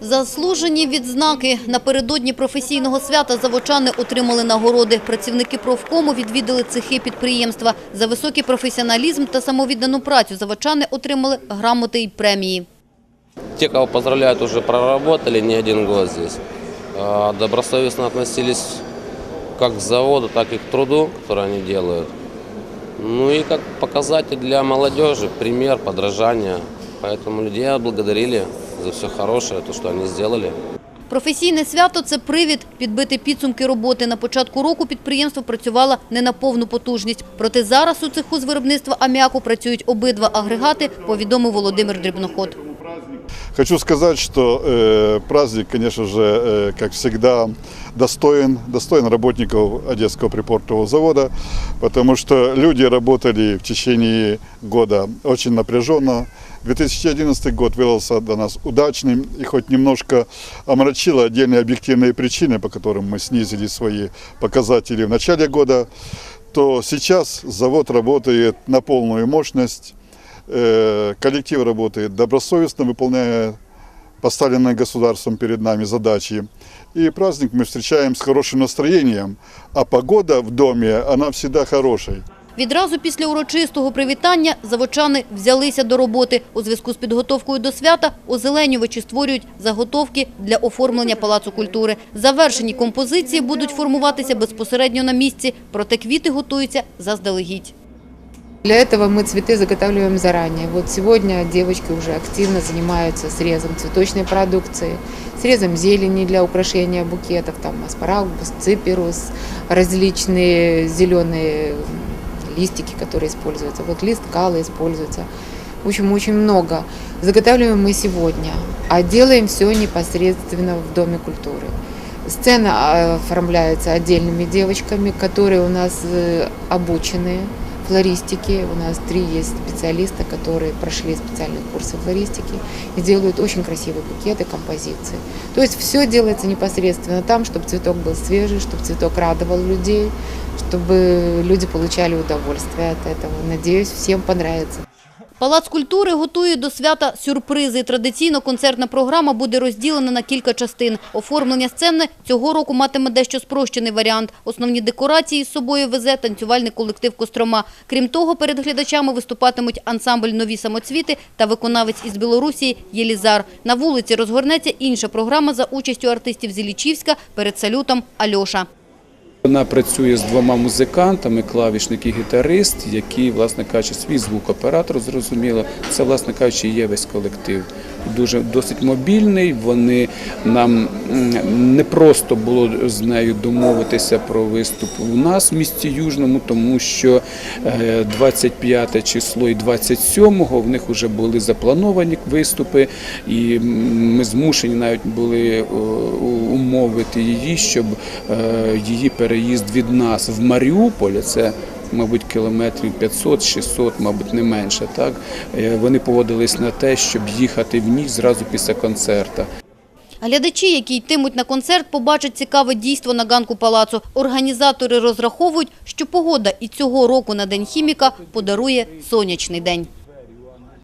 Заслужені відзнаки. Напередодні професійного свята заводчани отримали нагороди. Працівники профкому відвідали цехи підприємства. За високий професіоналізм та самовіддану працю заводчани отримали грамоти і премії. Те, кого поздравляют, уже проработали не один год здесь. А, Добросовестно относились как к заводу, так и к труду, который они делают. Ну и как показатель для молодежи, пример, подражание. Поэтому людей отблагодарили за все хороше, то, що вони зробили. Професійне свято – це привід підбити підсумки роботи. На початку року підприємство працювало не на повну потужність. Проте зараз у цеху з виробництва аміаку працюють обидва агрегати, повідомив Володимир Дрібноход. Хочу сказать, что э, праздник, конечно же, э, как всегда, достоин, достоин работников Одесского припортового завода, потому что люди работали в течение года очень напряженно. 2011 год выдался для нас удачным и хоть немножко омрачило отдельные объективные причины, по которым мы снизили свои показатели в начале года, то сейчас завод работает на полную мощность. Э, Коллектив работает добросовестно, выполняя поставленные государством перед нами задачи. И праздник мы встречаем с хорошим настроением, а погода в доме, она всегда хорошей. Відразу після урочистого привітання заводчани взялися до роботи. У зв'язку з підготовкою до свята озеленювачі створюють заготовки для оформлення Палацу культури. Завершені композиції будуть формуватися безпосередньо на місці, проте квіти готуються заздалегідь. Для этого мы цветы заготавливаем заранее. Вот сегодня девочки уже активно занимаются срезом цветочной продукции, срезом зелени для украшения букетов, там аспарагус, циперус, различные зеленые листики, которые используются. Вот лист кала используется. В общем, очень много. Заготавливаем мы сегодня, а делаем все непосредственно в Доме культуры. Сцена а, оформляется отдельными девочками, которые у нас э, обучены флористике. У нас три есть специалиста, которые прошли специальные курсы флористики и делают очень красивые букеты, композиции. То есть все делается непосредственно там, чтобы цветок был свежий, чтобы цветок радовал людей, чтобы люди получали удовольствие от этого. Надеюсь, всем понравится. Палац культури готує до свята сюрпризи. Традиційно концертна програма буде розділена на кілька частин. Оформлення сцени цього року матиме дещо спрощений варіант. Основні декорації з собою везе танцювальний колектив «Кострома». Крім того, перед глядачами виступатимуть ансамбль «Нові самоцвіти» та виконавець із Білорусі Єлізар. На вулиці розгорнеться інша програма за участю артистів з Іллічівська перед салютом «Альоша». Вона працює з двома музикантами, клавішник і гітарист, які, власне кажучи, свій звукоператор зрозуміло. Це, власне кажучи, є весь колектив. Дуже досить мобільний. Вони нам не просто було з нею домовитися про виступ у нас в місті Южному, тому що е, 25 число і 27-го в них вже були заплановані виступи, і ми змушені навіть були умовити її, щоб е, її переїзд від нас в Маріуполь, це мабуть, кілометрів 500-600, мабуть, не менше. Так Е, вони поводились на те, щоб їхати в ніч зразу після концерту. Глядачі, які йтимуть на концерт, побачать цікаве дійство на ганку палацу. Організатори розраховують, що погода і цього року на День хіміка подарує сонячний день.